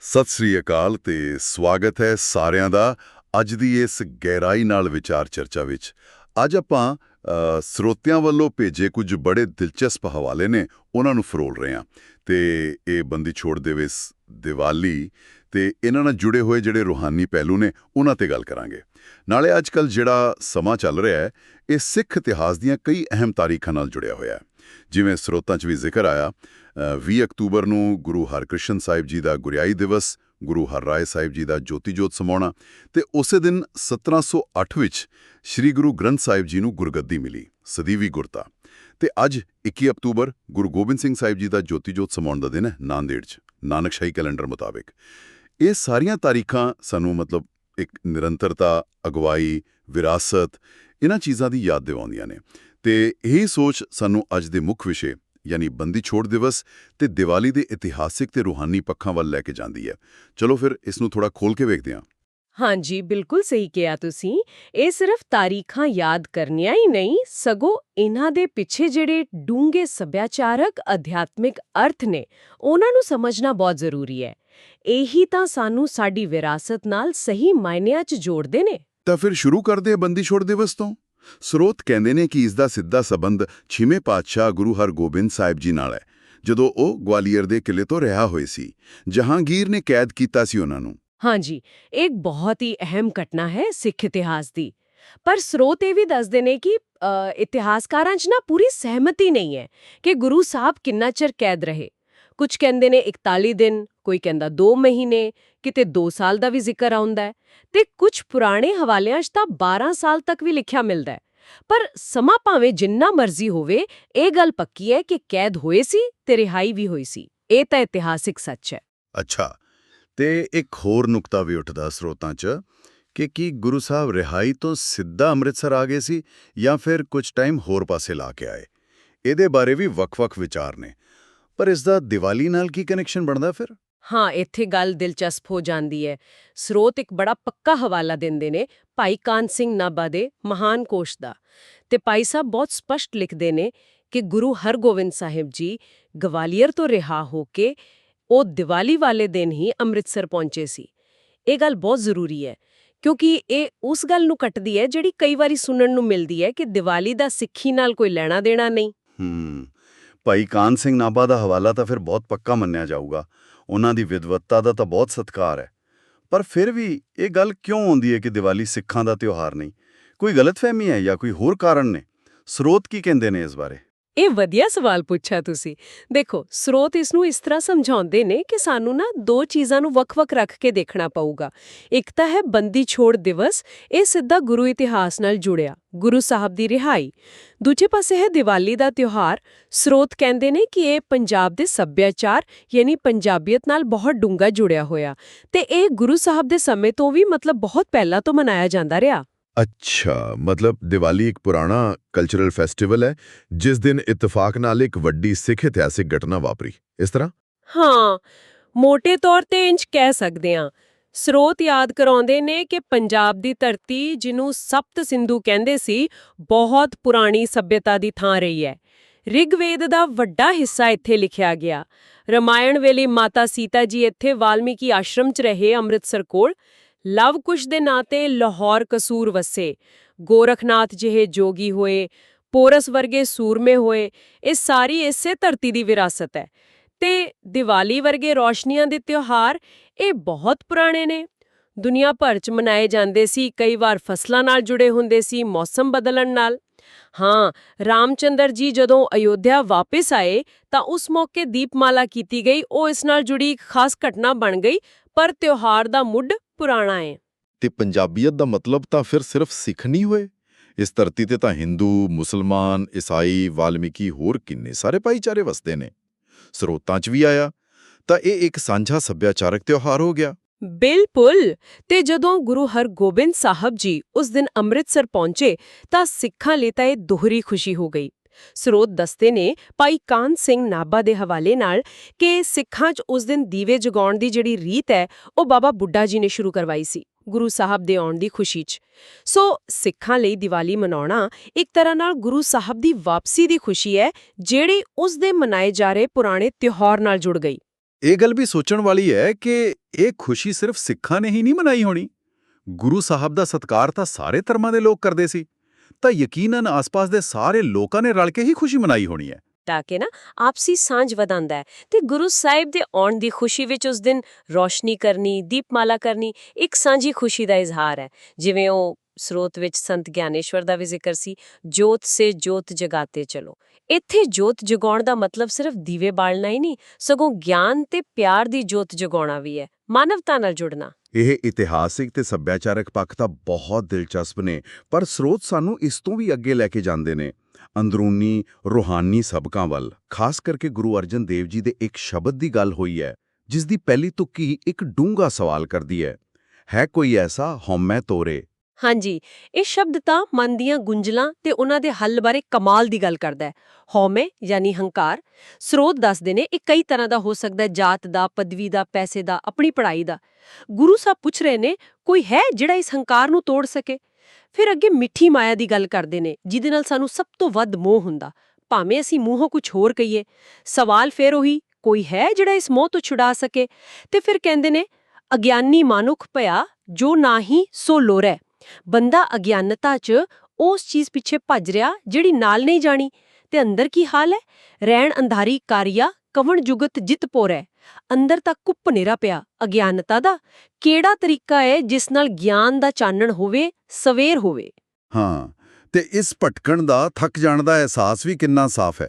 ਸਤਿ ਸ੍ਰੀ ਅਕਾਲ ਤੇ ਸਵਾਗਤ ਹੈ ਸਾਰਿਆਂ ਦਾ ਅੱਜ ਦੀ ਇਸ ਗਹਿਰਾਈ ਨਾਲ ਵਿਚਾਰ ਚਰਚਾ ਵਿੱਚ। ਅੱਜ ਆਪਾਂ ਸਰੋਤਿਆਂ ਵੱਲੋਂ ਭੇਜੇ ਕੁਝ ਬੜੇ ਦਿਲਚਸਪ ਹਵਾਲੇ ਨੇ, ਉਹਨਾਂ ਨੂੰ ਫਰੋਲ ਰਹੇ ਹਾਂ। ਤੇ ਇਹ ਬੰਦੀ ਛੋੜ ਦਿਵਸ ਦੀਵਾਲੀ ਤੇ ਇਹਨਾਂ ਨਾਲ ਜੁੜੇ ਹੋਏ ਜਿਹੜੇ ਰੂਹਾਨੀ ਪਹਿਲੂ ਨੇ, ਉਹਨਾਂ ਤੇ ਗੱਲ ਕਰਾਂਗੇ। ਨਾਲੇ ਅੱਜਕੱਲ ਜਿਹੜਾ ਸਮਾਂ ਚੱਲ ਰਿਹਾ ਹੈ, ਇਹ ਸਿੱਖ ਇਤਿਹਾਸ ਦੀਆਂ ਕਈ ਅਹਿਮ ਤਾਰੀਖਾਂ ਨਾਲ ਜੁੜਿਆ ਹੋਇਆ ਹੈ। ਜਿਵੇਂ ਸਰੋਤਾਂ 'ਚ ਵੀ ਜ਼ਿਕਰ ਆਇਆ 20 ਅਕਤੂਬਰ ਨੂੰ ਗੁਰੂ ਹਰਕ੍ਰਿਸ਼ਨ ਸਾਹਿਬ ਜੀ ਦਾ ਗੁਰਿਆਈ ਦਿਵਸ, ਗੁਰੂ ਹਰਰਾਏ ਸਾਹਿਬ ਜੀ ਦਾ ਜੋਤੀ ਜੋਤ ਸਮਾਉਣਾ ਤੇ ਉਸੇ ਦਿਨ 1708 ਵਿੱਚ ਸ੍ਰੀ ਗੁਰੂ ਗ੍ਰੰਥ ਸਾਹਿਬ ਜੀ ਨੂੰ ਗੁਰਗੱਦੀ ਮਿਲੀ, ਸਦੀਵੀ ਗੁਰਤਾ। ਤੇ ਅੱਜ 21 ਅਕਤੂਬਰ ਗੁਰੂ ਗੋਬਿੰਦ ਸਿੰਘ ਸਾਹਿਬ ਜੀ ਦਾ ਜੋਤੀ ਜੋਤ ਸਮਾਉਣ ਦਾ ਦਿਨ ਹੈ ਨਾਂਦੇੜ 'ਚ ਨਾਨਕਸ਼ਾਹੀ ਕੈਲੰਡਰ ਮੁਤਾਬਿਕ। ਇਹ ਸਾਰੀਆਂ ਤਾਰੀਖਾਂ ਸਾਨੂੰ ਮਤਲਬ ਇੱਕ ਨਿਰੰਤਰਤਾ, ਅਗਵਾਈ, ਵਿਰਾਸਤ, ਇਹਨਾਂ ਚੀਜ਼ਾਂ ਦੀ ਯਾਦ ਦਿਵਾਉਂਦੀਆਂ ਨੇ। ਤੇ ਇਹ ਸੋਚ ਸਾਨੂੰ ਅੱਜ ਦੇ ਮੁੱਖ ਵਿਸ਼ੇ ਯਾਨੀ ਬੰਦੀ ਛੋੜ ਦਿਵਸ ਤੇ ਦੀਵਾਲੀ ਦੇ ਇਤਿਹਾਸਿਕ ਤੇ ਰੂਹਾਨੀ ਪੱਖਾਂ ਵੱਲ ਲੈ ਕੇ ਜਾਂਦੀ ਹੈ। ਚਲੋ ਫਿਰ ਇਸ ਨੂੰ ਥੋੜਾ ਖੋਲ ਕੇ ਵੇਖਦੇ ਹਾਂ। ਹਾਂਜੀ ਬਿਲਕੁਲ ਸਹੀ ਕਿਹਾ ਤੁਸੀਂ। ਇਹ ਸਿਰਫ ਤਾਰੀਖਾਂ ਯਾਦ ਕਰਨੀਆਂ ਹੀ ਨਹੀਂ ਸਗੋਂ ਇਹਨਾਂ ਦੇ ਪਿੱਛੇ ਜਿਹੜੇ ਡੂੰਘੇ ਸੱਭਿਆਚਾਰਕ ਅਧਿਆਤਮਿਕ ਅਰਥ ਨੇ ਉਹਨਾਂ ਨੂੰ ਸਮਝਣਾ ਬਹੁਤ ਜ਼ਰੂਰੀ ਹੈ। ਇਹੀ ਤਾਂ ਸਾਨੂੰ ਸਾਡੀ ਵਿਰਾਸਤ ਨਾਲ ਸਹੀ ਮਾਇਨਿਆਂ 'ਚ ਜੋੜਦੇ ਨੇ। ਤਾਂ ਫਿਰ ਸ਼ੁਰੂ ਕਰਦੇ ਹਾਂ ਬੰਦੀ ਛੋੜ ਦਿਵਸ ਤੋਂ? ਸਰੋਤ ਕਹਿੰਦੇ ਨੇ ਕਿ ਇਸ ਦਾ ਸਿੱਧਾ ਸਬੰਧ ਛੇਵੇਂ ਪਾਤਸ਼ਾਹ ਗੁਰੂ ਹਰਗੋਬਿੰਦ ਸਾਹਿਬ ਜੀ ਨਾਲ ਹੈ, ਜਦੋਂ ਉਹ ਗਵਾਲੀਅਰ ਦੇ ਕਿਲੇ ਤੋਂ ਰਿਹਾ ਹੋਏ ਸੀ। ਜਹਾਂਗੀਰ ਨੇ ਕੈਦ ਕੀਤਾ ਸੀ ਉਹਨਾਂ ਨੂੰ। ਹਾਂਜੀ, ਇਹ ਇੱਕ ਬਹੁਤ ਹੀ ਅਹਿਮ ਘਟਨਾ ਹੈ ਸਿੱਖ ਇਤਿਹਾਸ ਦੀ। ਪਰ ਸਰੋਤ ਇਹ ਵੀ ਦੱਸਦੇ ਨੇ ਕਿ ਇਤਿਹਾਸਕਾਰਾਂ 'ਚ ਨਾ ਪੂਰੀ ਸਹਿਮਤੀ ਨਹੀਂ ਹੈ ਕਿ ਗੁਰੂ ਸਾਹਿਬ ਕਿੰਨਾ ਚਿਰ ਕੈਦ ਰਹੇ। ਕੁਝ ਕਹਿੰਦੇ ਨੇ 41 ਦਿਨ ਕੋਈ ਕਹਿੰਦਾ 2 ਮਹੀਨੇ, ਕਿਤੇ 2 ਸਾਲ ਦਾ ਵੀ ਜ਼ਿਕਰ ਆਉਂਦਾ ਹੈ ਤੇ ਕੁਝ ਪੁਰਾਣੇ ਹਵਾਲਿਆਂ 'ਚ ਤਾਂ 12 ਸਾਲ ਤੱਕ ਵੀ ਲਿਖਿਆ ਮਿਲਦਾ ਹੈ। ਪਰ ਸਮਾਂ ਭਾਵੇਂ ਜਿੰਨਾ ਮਰਜ਼ੀ ਹੋਵੇ, ਇਹ ਗੱਲ ਪੱਕੀ ਹੈ ਕਿ ਕੈਦ ਹੋਏ ਸੀ ਤੇ ਰਿਹਾਈ ਵੀ ਹੋਈ ਸੀ। ਇਹ ਤਾਂ ਇਤਿਹਾਸਿਕ ਸੱਚ ਹੈ। ਅੱਛਾ, ਤੇ ਇੱਕ ਹੋਰ ਨੁਕਤਾ ਵੀ ਉੱਠਦਾ ਸਰੋਤਾਂ 'ਚ ਕਿ ਕੀ ਗੁਰੂ ਸਾਹਿਬ ਰਿਹਾਈ ਤੋਂ ਸਿੱਧਾ ਅੰਮ੍ਰਿਤਸਰ ਆ ਗਏ ਸੀ ਜਾਂ ਫਿਰ ਕੁਝ ਟਾਈਮ ਹੋਰ ਪਾਸੇ ਲਾ ਕੇ ਆਏ? ਇਹਦੇ ਬਾਰੇ ਵੀ ਵੱਖ-ਵੱਖ ਵਿਚਾਰ ਨੇ। ਪਰ ਇਸ ਦਾ ਦੀਵਾਲੀ ਨਾਲ ਕੀ ਕਨੈਕਸ਼ਨ ਬਣਦਾ ਫਿਰ? ਹਾਂ, ਇੱਥੇ ਗੱਲ ਦਿਲਚਸਪ ਹੋ ਜਾਂਦੀ ਹੈ। ਸਰੋਤ ਇੱਕ ਬੜਾ ਪੱਕਾ ਹਵਾਲਾ ਦਿੰਦੇ ਨੇ, ਭਾਈ ਕਾਨ ਸਿੰਘ ਨਾਭਾ ਦੇ ਮਹਾਨ ਕੋਸ਼ ਦਾ। ਤੇ ਭਾਈ ਸਾਹਿਬ ਬਹੁਤ ਸਪਸ਼ਟ ਲਿਖਦੇ ਨੇ ਕਿ ਗੁਰੂ ਹਰਗੋਬਿੰਦ ਸਾਹਿਬ ਜੀ ਗਵਾਲੀਅਰ ਤੋਂ ਰਿਹਾ ਹੋ ਕੇ ਉਹ ਦੀਵਾਲੀ ਵਾਲੇ ਦਿਨ ਹੀ ਅੰਮ੍ਰਿਤਸਰ ਪਹੁੰਚੇ ਸੀ। ਇਹ ਗੱਲ ਬਹੁਤ ਜ਼ਰੂਰੀ ਹੈ, ਕਿਉਂਕਿ ਇਹ ਉਸ ਗੱਲ ਨੂੰ ਕੱਟਦੀ ਹੈ ਜਿਹੜੀ ਕਈ ਵਾਰੀ ਸੁਣਨ ਨੂੰ ਮਿਲਦੀ ਹੈ ਕਿ ਦੀਵਾਲੀ ਦਾ ਸਿੱਖੀ ਨਾਲ ਕੋਈ ਲੈਣਾ ਦੇਣਾ ਨਹੀਂ। ਹੂੰ, ਭਾਈ ਕਾਨ ਸਿੰਘ ਨਾਭਾ ਦਾ ਹਵਾਲਾ ਤਾਂ ਫਿਰ ਬਹੁਤ ਪੱਕਾ ਮੰਨਿਆ ਜਾਊਗਾ। ਉਹਨਾਂ ਦੀ ਵਿਦਵਤਾ ਦਾ ਤਾਂ ਬਹੁਤ ਸਤਿਕਾਰ ਹੈ। ਪਰ ਫਿਰ ਵੀ ਇਹ ਗੱਲ ਕਿਉਂ ਆਉਂਦੀ ਹੈ ਕਿ ਦੀਵਾਲੀ ਸਿੱਖਾਂ ਦਾ ਤਿਉਹਾਰ ਨਹੀਂ? ਕੋਈ ਗਲਤਫਹਿਮੀ ਹੈ ਜਾਂ ਕੋਈ ਹੋਰ ਕਾਰਨ ਨੇ? ਸਰੋਤ ਕੀ ਕਹਿੰਦੇ ਨੇ ਇਸ ਬਾਰੇ? ਇਹ ਵਧੀਆ ਸਵਾਲ ਪੁੱਛਿਆ ਤੁਸੀਂ। ਦੇਖੋ, ਸਰੋਤ ਇਸ ਨੂੰ ਇਸ ਤਰ੍ਹਾਂ ਸਮਝਾਉਂਦੇ ਨੇ ਕਿ ਸਾਨੂੰ ਨਾ ਦੋ ਚੀਜ਼ਾਂ ਨੂੰ ਵੱਖ-ਵੱਖ ਰੱਖ ਕੇ ਦੇਖਣਾ ਪਊਗਾ। ਇੱਕ ਤਾਂ ਹੈ ਬੰਦੀ ਛੋੜ ਦਿਵਸ, ਇਹ ਸਿੱਧਾ ਗੁਰੂ ਇਤਿਹਾਸ ਨਾਲ ਜੁੜਿਆ, ਗੁਰੂ ਸਾਹਿਬ ਦੀ ਰਿਹਾਈ। ਦੂਜੇ ਪਾਸੇ ਹੈ ਦੀਵਾਲੀ ਦਾ ਤਿਉਹਾਰ, ਸਰੋਤ ਕਹਿੰਦੇ ਨੇ ਕਿ ਇਹ ਪੰਜਾਬ ਦੇ ਸੱਭਿਆਚਾਰ, ਯਾਨੀ ਪੰਜਾਬੀਅਤ ਨਾਲ ਬਹੁਤ ਡੂੰਘਾ ਜੁੜਿਆ ਹੋਇਆ। ਤੇ ਇਹ ਗੁਰੂ ਸਾਹਿਬ ਦੇ ਸਮੇਂ ਤੋਂ ਵੀ ਮਤਲਬ ਬਹੁਤ ਪਹਿਲਾਂ ਤੋਂ ਮਨਾਇਆ ਜਾਂਦਾ ਰਿਹਾ। ਅੱਛਾ, ਮਤਲਬ ਦੀਵਾਲੀ ਇੱਕ ਪੁਰਾਣਾ ਕਲਚਰਲ ਫੈਸਟੀਵਲ ਹੈ, ਜਿਸ ਦਿਨ ਇਤਫਾਕ ਨਾਲ ਇੱਕ ਵੱਡੀ ਸਿੱਖ ਇਤਿਹਾਸਿਕ ਘਟਨਾ ਵਾਪਰੀ। ਇਸ ਤਰ੍ਹਾਂ? ਹਾਂ ਮੋٹے ਤੌਰ ਤੇ ਇੰਜ ਕਹਿ ਸਕਦੇ ਹਾਂ। ਸਰੋਤ ਯਾਦ ਕਰਾਉਂਦੇ ਨੇ ਕਿ ਪੰਜਾਬ ਦੀ ਧਰਤੀ, ਜਿਹਨੂੰ ਸਪਤ ਸਿੰਧੂ ਕਹਿੰਦੇ ਸੀ, ਬਹੁਤ ਪੁਰਾਣੀ ਸਭਿਅਤਾ ਦੀ ਥਾਂ ਰਹੀ ਹੈ। ਰਿਗਵੇਦ ਦਾ ਵੱਡਾ ਹਿੱਸਾ ਇੱਥੇ ਲਿਖਿਆ ਗਿਆ। ਰਮਾਇਣ ਵੇਲੇ ਮਾਤਾ ਸੀਤਾ ਜੀ ਇੱਥੇ ਵਾਲਮੀਕੀ ਆਸ਼ਰਮ 'ਚ ਰਹੇ ਅੰਮ੍ਰਿਤਸਰ ਕੋਲ। ਲਵ ਕੁਸ਼ ਦੇ ਨਾਂ ਤੇ ਲਾਹੌਰ ਕਸੂਰ ਵਸੇ। ਗੋਰਖਨਾਥ ਜਿਹੇ ਜੋਗੀ ਹੋਏ, ਪੋਰਸ ਵਰਗੇ ਸੂਰਮੇ ਹੋਏ, ਇਹ ਸਾਰੀ ਇਸੇ ਧਰਤੀ ਦੀ ਵਿਰਾਸਤ ਹੈ। ਤੇ ਦੀਵਾਲੀ ਵਰਗੇ ਰੋਸ਼ਨੀਆਂ ਦੇ ਤਿਉਹਾਰ ਇਹ ਬਹੁਤ ਪੁਰਾਣੇ ਨੇ। ਦੁਨੀਆ ਭਰ 'ਚ ਮਨਾਏ ਜਾਂਦੇ ਸੀ, ਕਈ ਵਾਰ ਫਸਲਾਂ ਨਾਲ ਜੁੜੇ ਹੁੰਦੇ ਸੀ, ਮੌਸਮ ਬਦਲਣ ਨਾਲ। ਹਾਂ, ਰਾਮਚੰਦਰ ਜੀ ਜਦੋਂ ਅਯੋਧਿਆ ਵਾਪਸ ਆਏ, ਤਾਂ ਉਸ ਮੌਕੇ ਦੀਪਮਾਲਾ ਕੀਤੀ ਗਈ, ਉਹ ਇਸ ਨਾਲ ਜੁੜੀ ਇੱਕ ਖਾਸ ਘਟਨਾ ਬਣ ਗਈ ਪਰ ਤਿਉਹਾਰ ਦਾ ਮੁੱਢ ਪੁਰਾਣਾ ਹੈ ਤੇ ਪੰਜਾਬੀਅਤ ਦਾ ਮਤਲਬ ਤਾਂ ਫਿਰ ਸਿਰਫ ਸਿੱਖ ਨਹੀਂ ਹੋਏ? ਇਸ ਧਰਤੀ ਤੇ ਤਾਂ ਹਿੰਦੂ ਮੁਸਲਮਾਨ ਈਸਾਈ ਵਾਲਮੀਕੀ ਹੋਰ ਕਿੰਨੇ ਸਾਰੇ ਭਾਈਚਾਰੇ ਵਸਦੇ ਨੇ। ਸਰੋਤਾਂ 'ਚ ਵੀ ਆਇਆ ਤਾਂ ਇਹ ਇੱਕ ਸਾਂਝਾ ਸੱਭਿਆਚਾਰਕ ਤਿਉਹਾਰ ਹੋ ਗਿਆ। ਬਿਲਕੁਲ! ਤੇ ਜਦੋਂ ਗੁਰੂ ਹਰਗੋਬਿੰਦ ਸਾਹਿਬ ਜੀ ਉਸ ਦਿਨ ਅੰਮ੍ਰਿਤਸਰ ਪਹੁੰਚੇ ਤਾਂ ਸਿੱਖਾਂ ਲਈ ਤਾਂ ਇਹ ਦੋਹਰੀ ਖੁਸ਼ੀ ਹੋ ਗਈ। ਸਰੋਤ ਦੱਸਦੇ ਨੇ ਭਾਈ ਕਾਨ ਸਿੰਘ ਨਾਭਾ ਦੇ ਹਵਾਲੇ ਨਾਲ ਕਿ ਸਿੱਖਾਂ 'ਚ ਉਸ ਦਿਨ ਦੀਵੇ ਜਗਾਉਣ ਦੀ ਜਿਹੜੀ ਰੀਤ ਹੈ, ਉਹ ਬਾਬਾ ਬੁੱਢਾ ਜੀ ਨੇ ਸ਼ੁਰੂ ਕਰਵਾਈ ਸੀ, ਗੁਰੂ ਸਾਹਿਬ ਦੇ ਆਉਣ ਦੀ ਖੁਸ਼ੀ 'ਚ। ਸੋ ਸਿੱਖਾਂ ਲਈ ਦੀਵਾਲੀ ਮਨਾਉਣਾ ਇੱਕ ਤਰ੍ਹਾਂ ਨਾਲ ਗੁਰੂ ਸਾਹਿਬ ਦੀ ਵਾਪਸੀ ਦੀ ਖੁਸ਼ੀ ਹੈ, ਜਿਹੜੀ ਉਸ ਦੇ ਮਨਾਏ ਜਾ ਰਹੇ ਪੁਰਾਣੇ ਤਿਉਹਾਰ ਨਾਲ ਜੁੜ ਗਈ। ਇਹ ਗੱਲ ਵੀ ਸੋਚਣ ਵਾਲੀ ਹੈ ਕਿ ਇਹ ਖੁਸ਼ੀ ਸਿਰਫ ਸਿੱਖਾਂ ਨੇ ਹੀ ਨਹੀਂ ਮਨਾਈ ਹੋਣੀ। ਗੁਰੂ ਸਾਹਿਬ ਦਾ ਸਤਕਾਰ ਤਾਂ ਸਾਰੇ ਧਰਮਾਂ ਦੇ ਲੋਕ ਕਰਦੇ ਸੀ। ਤਾਂ ਯਕੀਨਨ ਆਸ-ਪਾਸ ਦੇ ਸਾਰੇ ਲੋਕਾਂ ਨੇ ਰਲ ਕੇ ਹੀ ਖੁਸ਼ੀ ਮਨਾਈ ਹੋਣੀ ਹੈ। ਤਾਂ ਕਿ ਨਾ ਆਪਸੀ ਸਾਂਝ ਵਧਾਉਂਦਾ ਹੈ ਤੇ ਗੁਰੂ ਸਾਹਿਬ ਦੇ ਆਉਣ ਦੀ ਖੁਸ਼ੀ ਵਿੱਚ ਉਸ ਦਿਨ ਰੋਸ਼ਨੀ ਕਰਨੀ, ਦੀਪਮਾਲਾ ਕਰਨੀ ਇੱਕ ਸਾਂਝੀ ਖੁਸ਼ੀ ਦਾ ਇਜ਼ਹਾਰ ਹੈ। ਜਿਵੇਂ ਉਹ ਸਰੋਤ ਵਿੱਚ ਸੰਤ ਗਿਆਨੇਸ਼ਵਰ ਦਾ ਵੀ ਜ਼ਿਕਰ ਸੀ, ਜੋਤ ਸੇ ਜੋਤ ਜਗਾਤੇ ਚਲੋ। ਇੱਥੇ ਜੋਤ ਜਗਾਉਣ ਦਾ ਮਤਲਬ ਸਿਰਫ ਦੀਵੇ ਬਾਲਣਾ ਹੀ ਨਹੀਂ, ਸਗੋਂ ਗਿਆਨ ਤੇ ਪਿਆਰ ਦੀ ਜੋਤ ਜਗਾਉਣਾ ਵੀ ਹੈ। ਮਾਨਵਤਾ ਨਾਲ ਜੁੜਨਾ। ਇਹ ਇਤਿਹਾਸਿਕ ਤੇ ਸੱਭਿਆਚਾਰਕ ਪੱਖ ਤਾਂ ਬਹੁਤ ਦਿਲਚਸਪ ਨੇ, ਪਰ ਸਰੋਤ ਸਾਨੂੰ ਇਸ ਤੋਂ ਵੀ ਅੱਗੇ ਲੈ ਕੇ ਜਾਂਦੇ ਨੇ। ਅੰਦਰੂਨੀ, ਰੂਹਾਨੀ ਸਬਕਾਂ ਵੱਲ, ਖਾਸ ਕਰਕੇ ਗੁਰੂ ਅਰਜਨ ਦੇਵ ਜੀ ਦੇ ਇੱਕ ਸ਼ਬਦ ਦੀ ਗੱਲ ਹੋਈ ਹੈ ਜਿਸ ਦੀ ਪਹਿਲੀ ਤੁਕੀ ਇੱਕ ਡੂੰਘਾ ਸਵਾਲ ਕਰਦੀ ਹੈ। ਹੈ ਕੋਈ ਐਸਾ, ਹਉਮੈ ਤੋਰੇ? ਹਾਂਜੀ, ਇਹ ਸ਼ਬਦ ਤਾਂ ਮਨ ਦੀਆਂ ਗੁੰਝਲਾਂ ਤੇ ਉਹਨਾਂ ਦੇ ਹੱਲ ਬਾਰੇ ਕਮਾਲ ਦੀ ਗੱਲ ਕਰਦਾ ਹੈ। ਹਉਮੈ ਯਾਨੀ ਹੰਕਾਰ, ਸਰੋਤ ਦੱਸਦੇ ਨੇ ਇਹ ਕਈ ਤਰ੍ਹਾਂ ਦਾ ਹੋ ਸਕਦਾ ਹੈ, ਜਾਤ ਦਾ, ਪਦਵੀ ਦਾ, ਪੈਸੇ ਦਾ, ਆਪਣੀ ਪੜ੍ਹਾਈ ਦਾ। ਗੁਰੂ ਸਾਹਿਬ ਪੁੱਛ ਰਹੇ ਨੇ, ਕੋਈ ਹੈ ਜਿਹੜਾ ਇਸ ਹੰਕਾਰ ਨੂੰ ਤੋੜ ਸਕੇ? ਫਿਰ ਅੱਗੇ ਮਿੱਠੀ ਮਾਇਆ ਦੀ ਗੱਲ ਕਰਦੇ ਨੇ, ਜਿਹਦੇ ਨਾਲ ਸਾਨੂੰ ਸਭ ਤੋਂ ਵੱਧ ਮੋਹ ਹੁੰਦਾ। ਭਾਵੇਂ ਅਸੀਂ ਮੂੰਹੋਂ ਕੁਝ ਹੋਰ ਕਹੀਏ, ਸਵਾਲ ਫੇਰ ਉਹੀ, ਕੋਈ ਹੈ ਜਿਹੜਾ ਇਸ ਮੋਹ ਤੋਂ ਛੁਡਾ ਸਕੇ? ਤੇ ਫਿਰ ਕਹਿੰਦੇ ਨੇ, ਅਗਿਆਨੀ ਮਾਨੁਖ ਭਇਆ, ਜੋ ਨਾਹੀ ਸੋ ਲੋਰੈ। ਬੰਦਾ ਅਗਿਆਨਤਾ 'ਚ ਉਸ ਚੀਜ਼ ਪਿੱਛੇ ਭੱਜ ਰਿਹਾ ਜਿਹੜੀ ਨਾਲ ਨਹੀਂ ਜਾਣੀ। ਤੇ ਅੰਦਰ ਕੀ ਹਾਲ ਹੈ? ਰਹਿਣ ਅੰਧਾਰੀ ਕਾਰਿਆ ਕਵਣ ਜੁਗਤ ਜਿਤ ਪੋਰੈ ਅੰਦਰ ਤਾਂ ਕੁੱਪ ਨੇਰਾ ਪਿਆ। ਅਗਿਆਨਤਾ ਦਾ ਕਿਹੜਾ ਤਰੀਕਾ ਹੈ ਜਿਸ ਨਾਲ ਗਿਆਨ ਦਾ ਚਾਨਣ ਹੋਵੇ, ਸਵੇਰ ਹੋਵੇ? ਹਾਂ, ਤੇ ਇਸ ਭਟਕਣ ਦਾ ਥੱਕ ਜਾਣ ਦਾ ਅਹਿਸਾਸ ਵੀ ਕਿੰਨਾ ਸਾਫ਼ ਹੈ।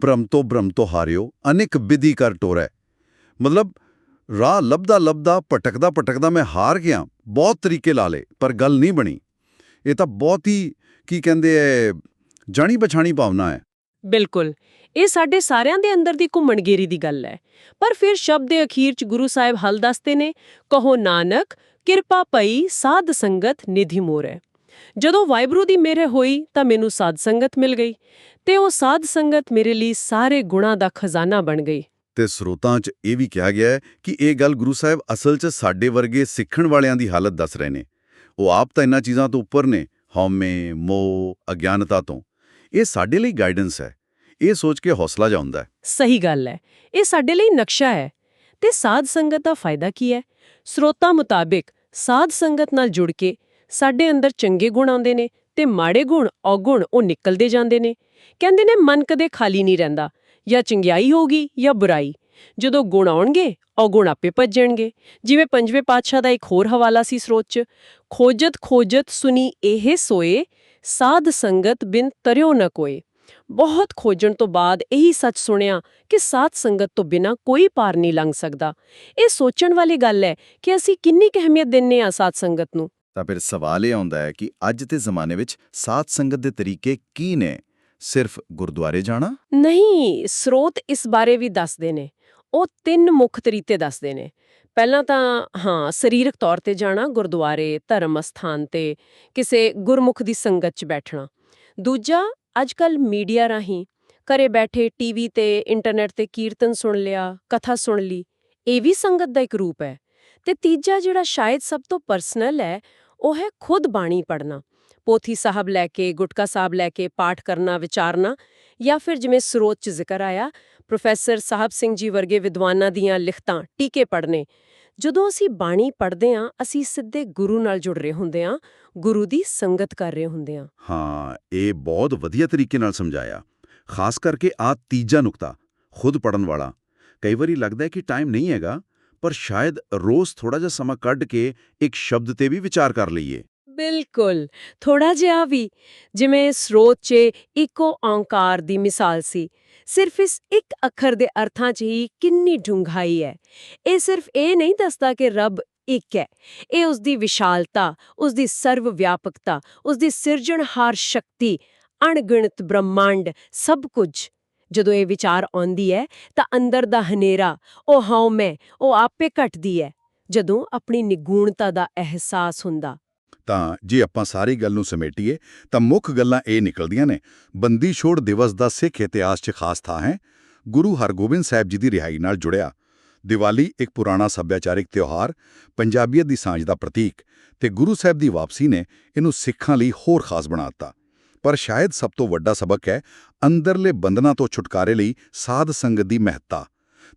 ਭ੍ਰਮ ਤੋਂ ਭ੍ਰਮ ਤੋਂ ਹਾਰਿਓ, ਅਨੇਕ ਵਿਧੀ ਕਰ ਟੋਰੈ। ਮਤਲਬ ਰਾਹ ਲੱਭਦਾ ਲੱਭਦਾ, ਭਟਕਦਾ ਭਟਕਦਾ ਮੈਂ ਹਾਰ ਗਿਆ। ਬਹੁਤ ਤਰੀਕੇ ਲਾ ਲੇ ਪਰ ਗੱਲ ਨਹੀਂ ਬਣੀ। ਇਹ ਤਾਂ ਬਹੁਤ ਹੀ, ਕੀ ਕਹਿੰਦੇ ਐ ਜਾਣੀ ਪਛਾਣੀ ਭਾਵਨਾ ਹੈ ਬਿਲਕੁਲ। ਇਹ ਸਾਡੇ ਸਾਰਿਆਂ ਦੇ ਅੰਦਰ ਦੀ ਘੁੰਮਣਗੇਰੀ ਦੀ ਗੱਲ ਹੈ ਪਰ ਫਿਰ ਸ਼ਬਦ ਦੇ ਅਖੀਰ 'ਚ ਗੁਰੂ ਸਾਹਿਬ ਹੱਲ ਦੱਸਦੇ ਨੇ, ਕਹੋ ਨਾਨਕ, ਕਿਰਪਾ ਪਈ, ਸਾਧ ਸੰਗਤ, ਨਿਧੀ ਹੈ ਜਦੋਂ ਵਾਹਿਗੁਰੂ ਦੀ ਮੇਰੇ ਹੋਈ, ਤਾਂ ਮੈਨੂੰ ਸਾਧ ਸੰਗਤ ਮਿਲ ਗਈ ਤੇ ਉਹ ਸਾਧ ਸੰਗਤ ਮੇਰੇ ਲਈ ਸਾਰੇ ਗੁਣਾਂ ਦਾ ਖਜ਼ਾਨਾ ਬਣ ਗਈ। ਤੇ ਸਰੋਤਾਂ 'ਚ ਇਹ ਵੀ ਕਿਹਾ ਗਿਆ ਹੈ ਕਿ ਇਹ ਗੱਲ ਗੁਰੂ ਸਾਹਿਬ ਅਸਲ 'ਚ ਸਾਡੇ ਵਰਗੇ ਸਿੱਖਣ ਵਾਲਿਆਂ ਦੀ ਹਾਲਤ ਦੱਸ ਰਹੇ ਨੇ। ਉਹ ਆਪ ਤਾਂ ਇਹਨਾਂ ਚੀਜ਼ਾਂ ਤੋਂ ਉੱਪਰ ਨੇ, ਹਉਮੈ, ਮੋਹ, ਅਗਿਆਨਤਾ ਤੋਂ। ਇਹ ਸਾਡੇ ਲਈ ਗਾਈਡੈਂਸ ਹੈ। ਇਹ ਸੋਚ ਕੇ ਹੌਸਲਾ ਜਾਉਂਦਾ ਹੈ। ਸਹੀ ਗੱਲ ਹੈ। ਇਹ ਸਾਡੇ ਲਈ ਨਕਸ਼ਾ ਹੈ। ਤੇ ਸਾਧ ਸੰਗਤ ਦਾ ਫਾਇਦਾ ਕੀ ਹੈ? ਸਰੋਤਾਂ ਮੁਤਾਬਿਕ ਸਾਧ ਸੰਗਤ ਨਾਲ ਜੁੜ ਕੇ ਸਾਡੇ ਅੰਦਰ ਚੰਗੇ ਗੁਣ ਆਉਂਦੇ ਨੇ ਤੇ ਮਾੜੇ ਗੁਣ, ਔਗੁਣ ਉਹ ਨਿਕਲਦੇ ਜਾਂਦੇ ਨੇ। ਕਹਿੰਦੇ ਨੇ, ਮਨ ਕਦੇ ਖਾਲੀ ਨਹੀਂ ਰਹਿੰਦਾ। ਜਾਂ ਚੰਗਿਆਈ ਹੋਗੀ ਜਾਂ ਬੁਰਾਈ। ਜਦੋਂ ਗੁਣ ਆਉਣਗੇ ਔਗੁਣ ਆਪੇ ਭੱਜਣਗੇ। ਜਿਵੇਂ ਪੰਜਵੇਂ ਪਾਤਸ਼ਾਹ ਦਾ ਇੱਕ ਹੋਰ ਹਵਾਲਾ ਸੀ ਸਰੋਤ 'ਚ, ਖੋਜਤ ਖੋਜਤ ਸੁਨੀ ਇਹ ਸੋਏ, ਸਾਧ ਸੰਗਤ ਬਿਨ ਤਰਿਓ ਨ ਕੋਏ। ਬਹੁਤ ਖੋਜਣ ਤੋਂ ਬਾਅਦ ਇਹੀ ਸੱਚ ਸੁਣਿਆ ਕਿ ਸਾਧ ਸੰਗਤ ਤੋਂ ਬਿਨਾ ਕੋਈ ਪਾਰ ਨਹੀਂ ਲੰਘ ਸਕਦਾ। ਇਹ ਸੋਚਣ ਵਾਲੀ ਗੱਲ ਹੈ ਕਿ ਅਸੀਂ ਕਿੰਨੀ ਅਹਿਮੀਅਤ ਦਿੰਨੇ ਆ ਸਾਧ ਸੰਗਤ ਨੂੰ। ਤਾਂ ਫਿਰ ਸਵਾਲ ਇਹ ਆਉਂਦਾ ਹੈ ਕਿ ਅੱਜ ਦੇ ਜ਼ਮਾਨੇ ਵਿੱਚ ਸਾਧ ਸੰਗਤ ਦੇ ਤਰੀਕੇ ਕੀ ਨੇ? ਸਿਰਫ ਗੁਰਦੁਆਰੇ ਜਾਣਾ? ਨਹੀਂ, ਸਰੋਤ ਇਸ ਬਾਰੇ ਵੀ ਦੱਸਦੇ ਨੇ। ਉਹ ਤਿੰਨ ਮੁੱਖ ਤਰੀਕੇ ਦੱਸਦੇ ਨੇ। ਪਹਿਲਾਂ ਤਾਂ, ਹਾਂ, ਸਰੀਰਕ ਤੌਰ ਤੇ ਜਾਣਾ, ਗੁਰਦੁਆਰੇ, ਧਰਮ ਅਸਥਾਨ ਤੇ ਕਿਸੇ ਗੁਰਮੁਖ ਦੀ ਸੰਗਤ 'ਚ ਬੈਠਣਾ। ਦੂਜਾ ਅੱਜਕੱਲ ਮੀਡੀਆ ਰਾਹੀਂ ਘਰੇ ਬੈਠੇ ਟੀਵੀ ਤੇ ਇੰਟਰਨੈਟ ਤੇ ਕੀਰਤਨ ਸੁਣ ਲਿਆ, ਕਥਾ ਸੁਣ ਲਈ, ਇਹ ਵੀ ਸੰਗਤ ਦਾ ਇੱਕ ਰੂਪ ਹੈ। ਤੇ ਤੀਜਾ ਜਿਹੜਾ ਸ਼ਾਇਦ ਸਭ ਤੋਂ ਪਰਸਨਲ ਹੈ, ਉਹ ਹੈ ਖੁਦ ਬਾਣੀ ਪੜ੍ਹਨਾ। ਪੋਥੀ ਸਾਹਿਬ ਲੈ ਕੇ, ਗੁਟਕਾ ਸਾਹਿਬ ਲੈ ਕੇ ਪਾਠ ਕਰਨਾ, ਵਿਚਾਰਨਾ ਜਾਂ ਫਿਰ ਜਿਵੇਂ ਸਰੋਤ ਚ ਜ਼ਿਕਰ ਆਇਆ, ਪ੍ਰੋਫੈਸਰ ਸਾਹਿਬ ਸਿੰਘ ਜੀ ਵਰਗੇ ਵਿਦਵਾਨਾਂ ਦੀਆਂ ਲਿਖਤਾਂ ਟੀਕੇ ਪੜ੍ਹਨੇ। ਜਦੋਂ ਅਸੀਂ ਬਾਣੀ ਪੜ੍ਹਦੇ ਹਾਂ, ਅਸੀਂ ਸਿੱਧੇ ਗੁਰੂ ਨਾਲ ਜੁੜ ਰਹੇ ਹੁੰਦੇ ਹਾਂ, ਗੁਰੂ ਦੀ ਸੰਗਤ ਕਰ ਰਹੇ ਹੁੰਦੇ ਹਾਂ। ਹਾਂ, ਇਹ ਬਹੁਤ ਵਧੀਆ ਤਰੀਕੇ ਨਾਲ ਸਮਝਾਇਆ। ਖਾਸ ਕਰਕੇ ਆ ਤੀਜਾ ਨੁਕਤਾ, ਖੁਦ ਪੜਨ ਵਾਲਾ। ਕਈ ਵਾਰੀ ਲੱਗਦਾ ਹੈ ਕਿ ਟਾਈਮ ਨਹੀਂ ਹੈਗਾ, ਪਰ ਸ਼ਾਇਦ ਰੋਜ਼ ਥੋੜਾ ਜਿਹਾ ਸਮਾਂ ਕੱਢ ਕੇ ਇੱਕ ਸ਼ਬਦ ਤੇ ਵੀ ਵਿਚਾਰ ਕਰ ਲਈਏ। ਬਿਲਕੁਲ। ਥੋੜਾ ਜਿਹਾ ਵੀ, ਜਿਵੇਂ ਸਰੋਤ 'ਚ ਇੱਕੋ ਓੰਕਾਰ ਦੀ ਮਿਸਾਲ ਸੀ, ਸਿਰਫ ਇਸ ਇੱਕ ਅੱਖਰ ਦੇ ਅਰਥਾਂ 'ਚ ਹੀ ਕਿੰਨੀ ਡੂੰਘਾਈ ਹੈ। ਇਹ ਸਿਰਫ ਇਹ ਨਹੀਂ ਦੱਸਦਾ ਕਿ ਰੱਬ ਇੱਕ ਹੈ। ਇਹ ਉਸ ਦੀ ਵਿਸ਼ਾਲਤਾ ਉਸ ਦੀ ਸਰਵ ਵਿਆਪਕਤਾ ਉਸ ਦੀ ਸਿਰਜਣਹਾਰ ਸ਼ਕਤੀ, ਅਣਗਿਣਤ ਬ੍ਰਹਮੰਡ, ਸਭ ਕੁਝ। ਜਦੋਂ ਇਹ ਵਿਚਾਰ ਆਉਂਦੀ ਹੈ, ਤਾਂ ਅੰਦਰ ਦਾ ਹਨੇਰਾ, ਉਹ ਹਉਮੈ, ਉਹ ਆਪੇ ਘਟਦੀ ਹੈ, ਜਦੋਂ ਆਪਣੀ ਨਿਗੂਣਤਾ ਦਾ ਅਹਿਸਾਸ ਹੁੰਦਾ। ਤਾਂ ਜੇ ਆਪਾਂ ਸਾਰੀ ਗੱਲ ਨੂੰ ਸਮੇਟੀਏ, ਤਾਂ ਮੁੱਖ ਗੱਲਾਂ ਇਹ ਨਿਕਲਦੀਆਂ ਨੇ, ਬੰਦੀ ਛੋੜ ਦਿਵਸ ਦਾ ਸਿੱਖ ਇਤਿਹਾਸ 'ਚ ਖਾਸ ਥਾਂ ਹੈ। ਗੁਰੂ ਹਰਗੋਬਿੰਦ ਸਾਹਿਬ ਜੀ ਦੀ ਰਿਹਾਈ ਨਾਲ ਜੁੜਿਆ। ਦੀਵਾਲੀ ਇੱਕ ਪੁਰਾਣਾ ਸੱਭਿਆਚਾਰਿਕ ਤਿਉਹਾਰ, ਪੰਜਾਬੀਅਤ ਦੀ ਸਾਂਝ ਦਾ ਪ੍ਰਤੀਕ ਤੇ ਗੁਰੂ ਸਾਹਿਬ ਦੀ ਵਾਪਸੀ ਨੇ ਇਹਨੂੰ ਸਿੱਖਾਂ ਲਈ ਹੋਰ ਖਾਸ ਬਣਾਤਾ ਪਰ ਸ਼ਾਇਦ ਸਭ ਤੋਂ ਵੱਡਾ ਸਬਕ ਹੈ ਅੰਦਰਲੇ ਬੰਧਨਾਂ ਤੋਂ ਛੁਟਕਾਰੇ ਲਈ ਸਾਧ ਸੰਗਤ ਦੀ ਮਹੱਤਤਾ,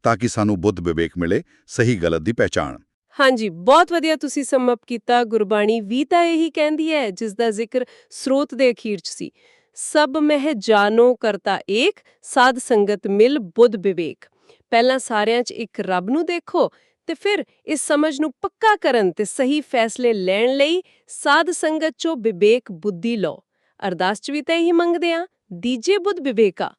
ਤਾਂ ਕਿ ਸਾਨੂੰ ਬੁੱਧ ਵਿਵੇਕ ਮਿਲੇ, ਸਹੀ ਗਲਤ ਦੀ ਪਹਿਚਾਣ। ਹਾਂਜੀ, ਬਹੁਤ ਵਧੀਆ ਤੁਸੀਂ ਸਮ ਕੀਤਾ, ਗੁਰਬਾਣੀ ਵੀ ਤਾਂ ਇਹੀ ਕਹਿੰਦੀ ਹੈ, ਜਿਸ ਦਾ ਜ਼ਿਕਰ ਸਰੋਤ ਦੇ ਅਖੀਰ 'ਚ ਸੀ। ਸਭ ਮਹਿ ਜਾਨੋ ਕਰਤਾ ਏਕ, ਸਾਧ ਸੰਗਤ ਮਿਲ ਬੁੱਧ ਵਿਵੇਕ। ਪਹਿਲਾਂ ਸਾਰਿਆਂ 'ਚ ਇੱਕ ਰੱਬ ਨੂੰ ਦੇਖੋ ਤੇ ਫਿਰ ਇਸ ਸਮਝ ਨੂੰ ਪੱਕਾ ਕਰਨ ਤੇ ਸਹੀ ਫੈਸਲੇ ਲੈਣ ਲਈ ਸਾਧ ਸੰਗਤ 'ਚੋਂ ਵਿਵੇਕ ਬੁੱਧੀ ਲਓ। ਅਰਦਾਸ 'ਚ ਵੀ ਤਾਂ ਇਹੀ ਮੰਗਦੇ ਆ ਦੀਜੇ ਬੁੱਧ ਵਿਵੇਕਾ।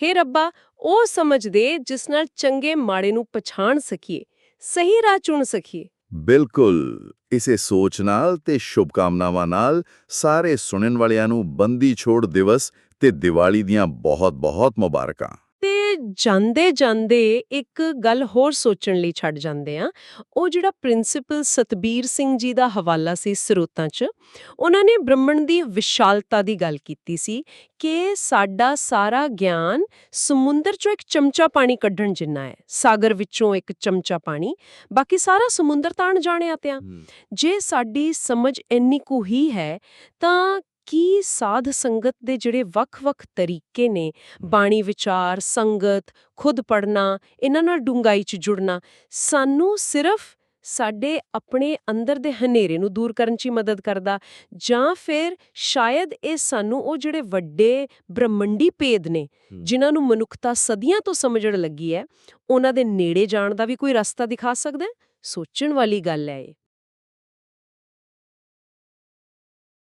ਹੇ ਰੱਬਾ, ਉਹ ਸਮਝ ਦੇ ਜਿਸ ਨਾਲ ਚੰਗੇ ਮਾੜੇ ਨੂੰ ਪਛਾਣ ਸਕੀਏ। ਸਹੀ ਰਾਹ ਚੁਣ ਸਕੀਏ ਬਿਲਕੁਲ। ਇਸੇ ਸੋਚ ਨਾਲ ਤੇ ਸ਼ੁਭਕਾਮਨਾਵਾਂ ਨਾਲ ਸਾਰੇ ਸੁਣਨ ਵਾਲਿਆਂ ਨੂੰ ਬੰਦੀ ਛੋੜ ਦਿਵਸ ਤੇ ਦੀਵਾਲੀ ਦੀਆਂ ਬਹੁਤ-ਬਹੁਤ ਮੁਬਾਰਕਾਂ। ਤੇ ਜਾਂਦੇ ਜਾਂਦੇ ਇੱਕ ਗੱਲ ਹੋਰ ਸੋਚਣ ਲਈ ਛੱਡ ਜਾਂਦੇ ਆ। ਉਹ ਜਿਹੜਾ ਪ੍ਰਿੰਸੀਪਲ ਸਤਬੀਰ ਸਿੰਘ ਜੀ ਦਾ ਹਵਾਲਾ ਸੀ ਸਰੋਤਾਂ 'ਚ ਉਹਨਾਂ ਨੇ ਬ੍ਰਹਮਣ ਦੀ ਵਿਸ਼ਾਲਤਾ ਦੀ ਗੱਲ ਕੀਤੀ ਸੀ ਕਿ ਸਾਡਾ ਸਾਰਾ ਗਿਆਨ ਸਮੁੰਦਰ 'ਚੋਂ ਇੱਕ ਚਮਚਾ ਪਾਣੀ ਕੱਢਣ ਜਿੰਨਾ ਹੈ ਸਾਗਰ ਵਿੱਚੋਂ ਇੱਕ ਚਮਚਾ ਪਾਣੀ ਬਾਕੀ ਸਾਰਾ ਸਮੁੰਦਰ ਤਾਂ ਅਣਜਾਣਿਆ ਤਿਆ ਜੇ ਸਾਡੀ ਸਮਝ ਇੰਨੀ ਕੁ ਹੀ ਹੈ ਤਾਂ ਕੀ ਸਾਧ ਸੰਗਤ ਦੇ ਜਿਹੜੇ ਵੱਖ-ਵੱਖ ਤਰੀਕੇ ਨੇ? ਬਾਣੀ ਵਿਚਾਰ ਸੰਗਤ ਖੁਦ ਪੜਨਾ ਇਹਨਾਂ ਨਾਲ ਡੂੰਘਾਈ 'ਚ ਜੁੜਨਾ ਸਾਨੂੰ ਸਿਰਫ ਸਾਡੇ ਆਪਣੇ ਅੰਦਰ ਦੇ ਹਨੇਰੇ ਨੂੰ ਦੂਰ ਕਰਨ 'ਚ ਮਦਦ ਕਰਦਾ ਜਾਂ ਫਿਰ ਸ਼ਾਇਦ ਇਹ ਸਾਨੂੰ ਉਹ ਜਿਹੜੇ ਵੱਡੇ ਬ੍ਰਹਮੰਡੀ ਭੇਦ ਨੇ ਜਿਨ੍ਹਾਂ ਨੂੰ ਮਨੁੱਖਤਾ ਸਦੀਆਂ ਤੋਂ ਸਮਝਣ ਲੱਗੀ ਹੈ ਉਹਨਾਂ ਦੇ ਨੇੜੇ ਜਾਣ ਦਾ ਵੀ ਕੋਈ ਰਸਤਾ ਦਿਖਾ ਸਕਦਾ ਸੋਚਣ ਵਾਲੀ ਗੱਲ ਹੈ ਇਹ।